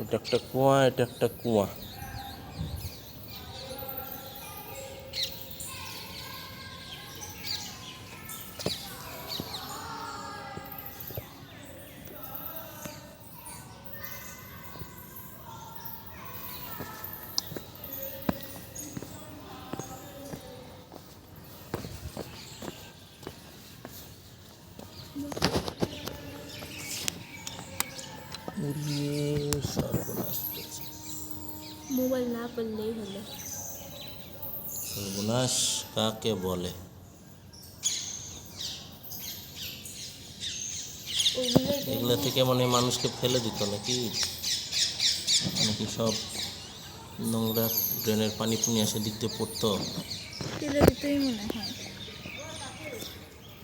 এটা একটা কুয়া এটা একটা কুয়া। উড়িয়ে সর্বনাশ করেছে। মোবাইল না পেলেই হলো। সর্বনাশ কাকে বলে? এগুলো থেকে মানে মানুষকে ফেলে দিত নাকি? নাকি সব নোংরা ড্রেনের পানি পুনি এসে দিক দিয়ে পড়তো? ফেলে দিতেই মনে হয়।